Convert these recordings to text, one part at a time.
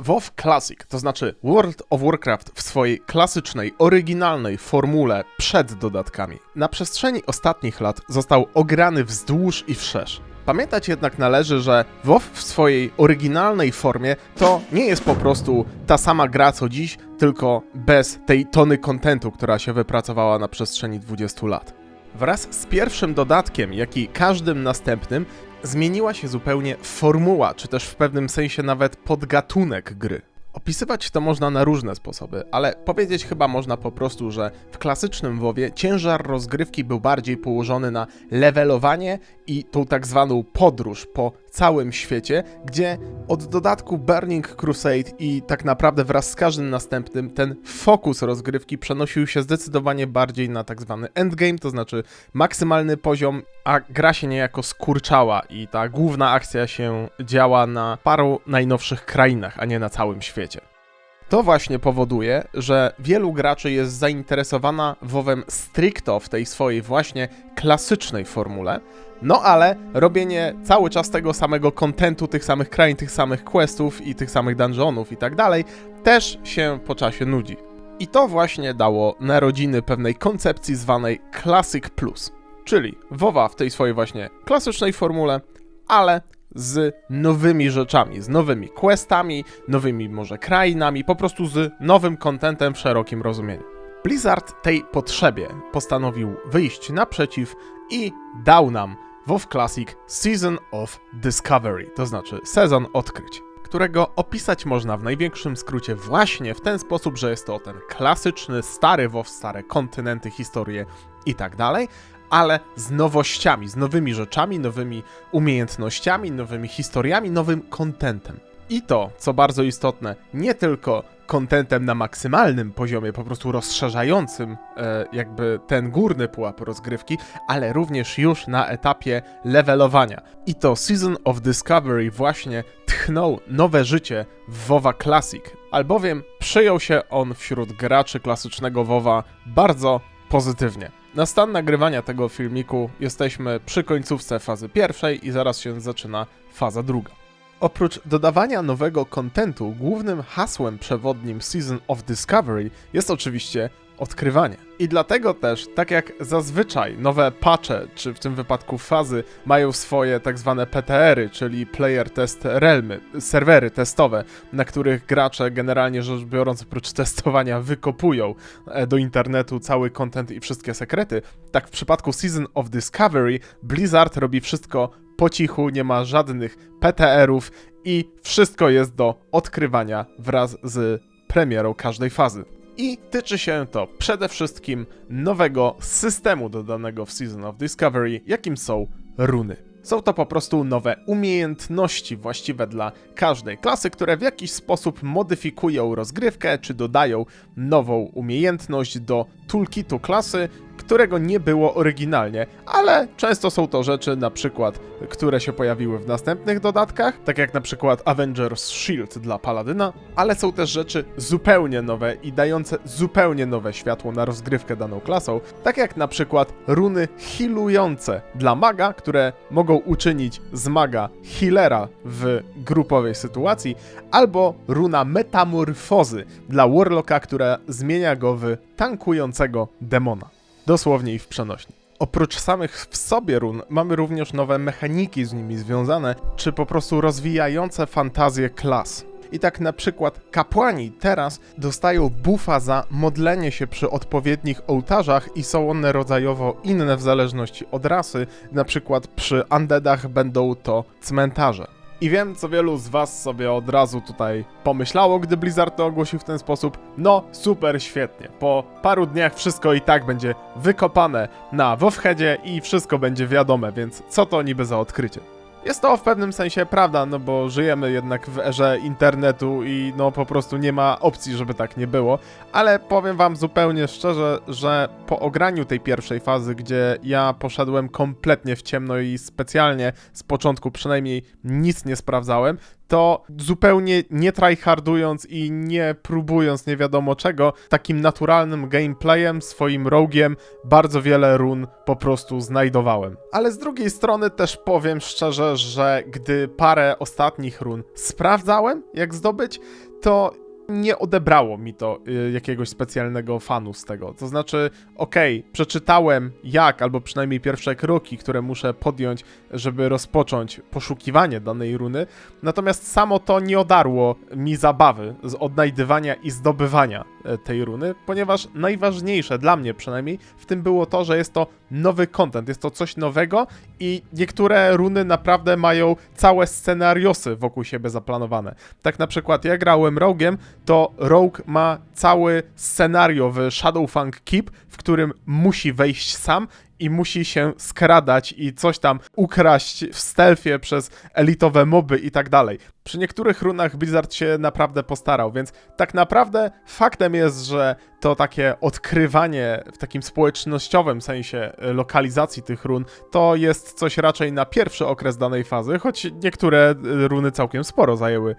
WoW Classic, to znaczy World of Warcraft w swojej klasycznej, oryginalnej formule przed dodatkami, na przestrzeni ostatnich lat został ograny wzdłuż i wszerz. Pamiętać jednak należy, że WoW w swojej oryginalnej formie to nie jest po prostu ta sama gra co dziś, tylko bez tej tony kontentu, która się wypracowała na przestrzeni 20 lat. Wraz z pierwszym dodatkiem, jak i każdym następnym, zmieniła się zupełnie formuła, czy też w pewnym sensie nawet podgatunek gry. Opisywać to można na różne sposoby, ale powiedzieć chyba można po prostu, że w klasycznym WoWie ciężar rozgrywki był bardziej położony na levelowanie i tą tak zwaną podróż po całym świecie, gdzie od dodatku Burning Crusade i tak naprawdę wraz z każdym następnym ten fokus rozgrywki przenosił się zdecydowanie bardziej na tak zwany endgame, to znaczy maksymalny poziom, a gra się niejako skurczała i ta główna akcja się działa na paru najnowszych krainach, a nie na całym świecie. To właśnie powoduje, że wielu graczy jest zainteresowana WoWem stricto w tej swojej właśnie klasycznej formule, no ale robienie cały czas tego samego kontentu, tych samych krain, tych samych questów i tych samych dungeonów i tak dalej, też się po czasie nudzi. I to właśnie dało narodziny pewnej koncepcji zwanej Classic Plus, czyli WoWa w tej swojej właśnie klasycznej formule, ale z nowymi rzeczami, z nowymi questami, nowymi może krainami, po prostu z nowym kontentem w szerokim rozumieniu. Blizzard tej potrzebie postanowił wyjść naprzeciw i dał nam WoW Classic Season of Discovery, to znaczy sezon odkryć, którego opisać można w największym skrócie właśnie w ten sposób, że jest to ten klasyczny, stary WoW, stare kontynenty, historie i tak dalej, ale z nowościami, z nowymi rzeczami, nowymi umiejętnościami, nowymi historiami, nowym kontentem. I to, co bardzo istotne, nie tylko kontentem na maksymalnym poziomie, po prostu rozszerzającym e, jakby ten górny pułap rozgrywki, ale również już na etapie levelowania. I to Season of Discovery właśnie tchnął nowe życie w WoWa Classic, albowiem przyjął się on wśród graczy klasycznego WoWa bardzo pozytywnie. Na stan nagrywania tego filmiku jesteśmy przy końcówce fazy pierwszej i zaraz się zaczyna faza druga. Oprócz dodawania nowego kontentu, głównym hasłem przewodnim Season of Discovery jest oczywiście odkrywanie. I dlatego też, tak jak zazwyczaj nowe patche, czy w tym wypadku fazy, mają swoje tak zwane PTR-y, czyli Player Test Realmy, serwery testowe, na których gracze generalnie rzecz biorąc oprócz testowania wykopują e, do internetu cały content i wszystkie sekrety, tak w przypadku Season of Discovery Blizzard robi wszystko po cichu, nie ma żadnych PTR-ów i wszystko jest do odkrywania wraz z premierą każdej fazy. I tyczy się to przede wszystkim nowego systemu dodanego w Season of Discovery, jakim są runy. Są to po prostu nowe umiejętności właściwe dla każdej klasy, które w jakiś sposób modyfikują rozgrywkę, czy dodają nową umiejętność do toolkitu klasy, którego nie było oryginalnie, ale często są to rzeczy na przykład, które się pojawiły w następnych dodatkach, tak jak na przykład Avengers Shield dla Paladyna, ale są też rzeczy zupełnie nowe i dające zupełnie nowe światło na rozgrywkę daną klasą, tak jak na przykład runy healujące dla maga, które mogą uczynić z maga healera w grupowej sytuacji, albo runa metamorfozy dla warlocka, która zmienia go w tankującego demona. Dosłownie i w przenośni. Oprócz samych w sobie run, mamy również nowe mechaniki z nimi związane, czy po prostu rozwijające fantazję klas. I tak na przykład kapłani teraz dostają buffa za modlenie się przy odpowiednich ołtarzach i są one rodzajowo inne w zależności od rasy. Na przykład przy undeadach będą to cmentarze. I wiem, co wielu z was sobie od razu tutaj pomyślało, gdy Blizzard to ogłosił w ten sposób. No, super, świetnie. Po paru dniach wszystko i tak będzie wykopane na Wowheadzie i wszystko będzie wiadome, więc co to niby za odkrycie? Jest to w pewnym sensie prawda, no bo żyjemy jednak w erze internetu i no po prostu nie ma opcji, żeby tak nie było, ale powiem wam zupełnie szczerze, że po ograniu tej pierwszej fazy, gdzie ja poszedłem kompletnie w ciemno i specjalnie z początku przynajmniej nic nie sprawdzałem, to zupełnie nie tryhardując i nie próbując nie wiadomo czego, takim naturalnym gameplayem, swoim rogiem, bardzo wiele run po prostu znajdowałem. Ale z drugiej strony też powiem szczerze, że gdy parę ostatnich run sprawdzałem, jak zdobyć, to nie odebrało mi to y, jakiegoś specjalnego fanu z tego. To znaczy, okej, przeczytałem jak, albo przynajmniej pierwsze kroki, które muszę podjąć, żeby rozpocząć poszukiwanie danej runy, natomiast samo to nie odarło mi zabawy z odnajdywania i zdobywania tej runy, ponieważ najważniejsze dla mnie przynajmniej w tym było to, że jest to nowy content, jest to coś nowego i niektóre runy naprawdę mają całe scenariosy wokół siebie zaplanowane. Tak na przykład ja grałem Rogue'em, to Rogue ma cały scenario w Shadowfang Keep, w którym musi wejść sam i musi się skradać i coś tam ukraść w stealthie przez elitowe moby i tak dalej. Przy niektórych runach Blizzard się naprawdę postarał, więc tak naprawdę faktem jest, że to takie odkrywanie w takim społecznościowym sensie e, lokalizacji tych run to jest coś raczej na pierwszy okres danej fazy, choć niektóre e, runy całkiem sporo zajęły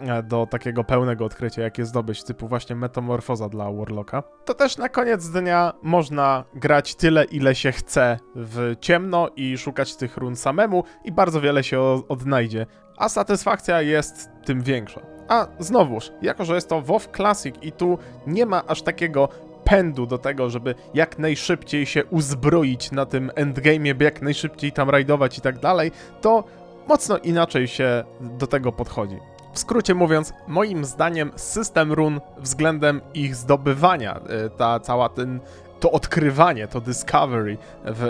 e, do takiego pełnego odkrycia, jakie zdobyć, typu właśnie metamorfoza dla Warlocka. To też na koniec dnia można grać tyle, ile się chce w ciemno i szukać tych run samemu i bardzo wiele się odnajdzie, a satysfakcja jest tym większa. A znowuż, jako że jest to WoW Classic i tu nie ma aż takiego pędu do tego, żeby jak najszybciej się uzbroić na tym endgame'ie, jak najszybciej tam rajdować i tak dalej, to mocno inaczej się do tego podchodzi. W skrócie mówiąc, moim zdaniem system run względem ich zdobywania, y, ta cała ten, to odkrywanie, to discovery w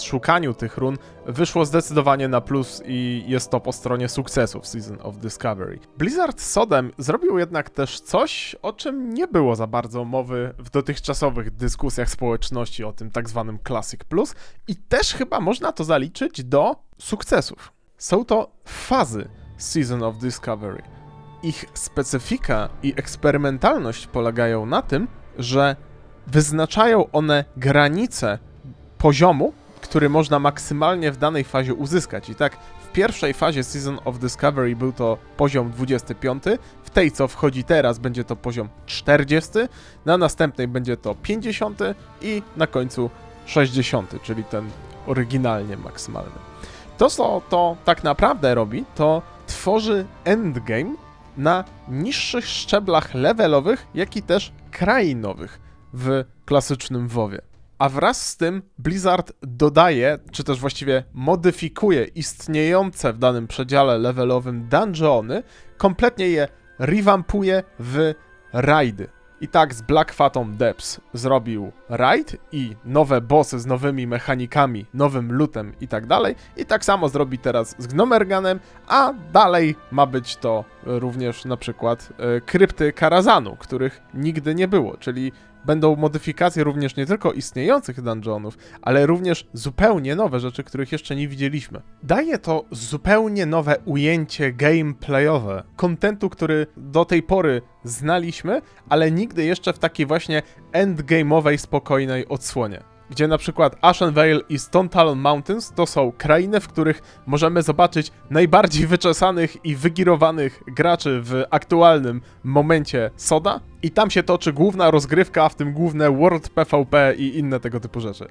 y, szukaniu tych run wyszło zdecydowanie na plus i jest to po stronie sukcesu w Season of Discovery. Blizzard Sodem zrobił jednak też coś, o czym nie było za bardzo mowy w dotychczasowych dyskusjach społeczności o tym tak zwanym Classic Plus i też chyba można to zaliczyć do sukcesów. Są to fazy Season of Discovery. Ich specyfika i eksperymentalność polegają na tym, że wyznaczają one granice poziomu, który można maksymalnie w danej fazie uzyskać. I tak w pierwszej fazie Season of Discovery był to poziom 25, w tej co wchodzi teraz będzie to poziom 40, na następnej będzie to 50 i na końcu 60, czyli ten oryginalnie maksymalny. To, co to tak naprawdę robi, to tworzy endgame na niższych szczeblach levelowych, jak i też krainowych w klasycznym WoWie. A wraz z tym Blizzard dodaje, czy też właściwie modyfikuje istniejące w danym przedziale levelowym dungeony, kompletnie je revampuje w rajdy. I tak z Black Phantom Depths zrobił raid i nowe bossy z nowymi mechanikami, nowym lootem i tak dalej. I tak samo zrobi teraz z Gnomerganem, a dalej ma być to również na przykład e, krypty Karazanu, których nigdy nie było, czyli będą modyfikacje również nie tylko istniejących dungeonów, ale również zupełnie nowe rzeczy, których jeszcze nie widzieliśmy. Daje to zupełnie nowe ujęcie gameplayowe, kontentu, który do tej pory znaliśmy, ale nigdy jeszcze w takiej właśnie endgame'owej, spokojnej odsłonie. Gdzie na przykład Ashen Vale i Stone Talon Mountains to są krainy, w których możemy zobaczyć najbardziej wyczesanych i wygirowanych graczy w aktualnym momencie Soda. I tam się toczy główna rozgrywka, w tym główne World PvP i inne tego typu rzeczy.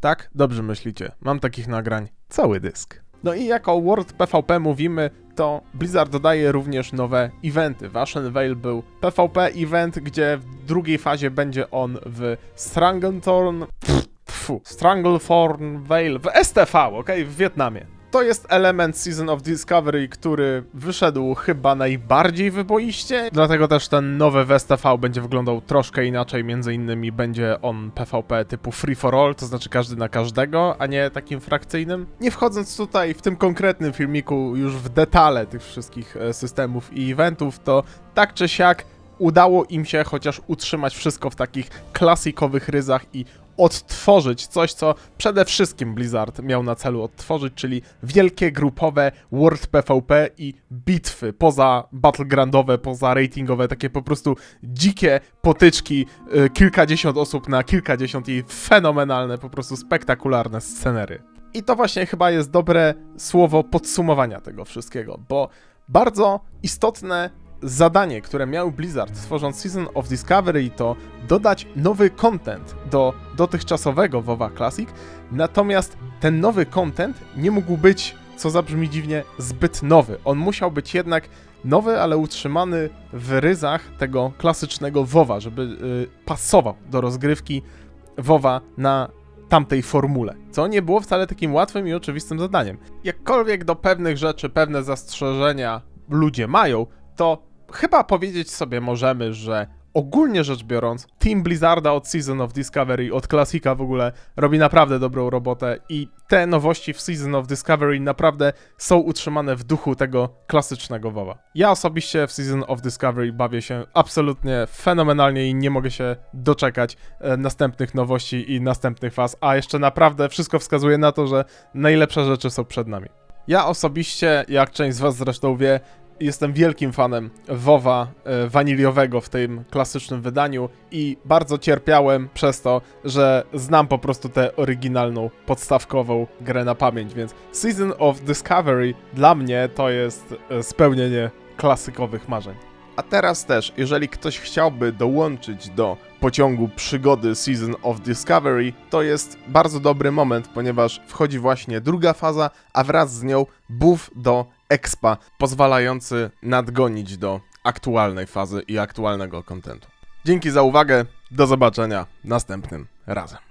Tak, dobrze myślicie. Mam takich nagrań cały dysk. No i jako World PvP mówimy, to Blizzard dodaje również nowe eventy. W Ashen Vale był PvP event, gdzie w drugiej fazie będzie on w Stranglethorn... Tfu, Stranglethorn Vale w STV, ok? W Wietnamie. To jest element Season of Discovery, który wyszedł chyba najbardziej wyboiście, dlatego też ten nowy w STV będzie wyglądał troszkę inaczej, między innymi będzie on PvP typu free for all, to znaczy każdy na każdego, a nie takim frakcyjnym. Nie wchodząc tutaj w tym konkretnym filmiku już w detale tych wszystkich e, systemów i eventów, to tak czy siak udało im się chociaż utrzymać wszystko w takich klasikowych ryzach i odtworzyć coś, co przede wszystkim Blizzard miał na celu odtworzyć, czyli wielkie grupowe World PvP i bitwy poza battlegroundowe, poza ratingowe, takie po prostu dzikie potyczki, y, kilkadziesiąt osób na kilkadziesiąt i fenomenalne, po prostu spektakularne scenery. I to właśnie chyba jest dobre słowo podsumowania tego wszystkiego, bo bardzo istotne zadanie, które miał Blizzard tworząc Season of Discovery to dodać nowy content do dotychczasowego WoWa Classic, natomiast ten nowy content nie mógł być, co zabrzmi dziwnie, zbyt nowy. On musiał być jednak nowy, ale utrzymany w ryzach tego klasycznego WoWa, żeby y, pasował do rozgrywki WoWa na tamtej formule, co nie było wcale takim łatwym i oczywistym zadaniem. Jakkolwiek do pewnych rzeczy pewne zastrzeżenia ludzie mają, to chyba powiedzieć sobie możemy, że ogólnie rzecz biorąc, Team Blizzarda od Season of Discovery, od klasika w ogóle, robi naprawdę dobrą robotę i te nowości w Season of Discovery naprawdę są utrzymane w duchu tego klasycznego WoWa. Ja osobiście w Season of Discovery bawię się absolutnie fenomenalnie i nie mogę się doczekać e, następnych nowości i następnych faz, a jeszcze naprawdę wszystko wskazuje na to, że najlepsze rzeczy są przed nami. Ja osobiście, jak część z was zresztą wie, jestem wielkim fanem WoWa e, waniliowego w tym klasycznym wydaniu i bardzo cierpiałem przez to, że znam po prostu tę oryginalną, podstawkową grę na pamięć, więc Season of Discovery dla mnie to jest e, spełnienie klasykowych marzeń. A teraz też, jeżeli ktoś chciałby dołączyć do pociągu przygody Season of Discovery, to jest bardzo dobry moment, ponieważ wchodzi właśnie druga faza, a wraz z nią buff do expa, pozwalający nadgonić do aktualnej fazy i aktualnego kontentu. Dzięki za uwagę, do zobaczenia następnym razem.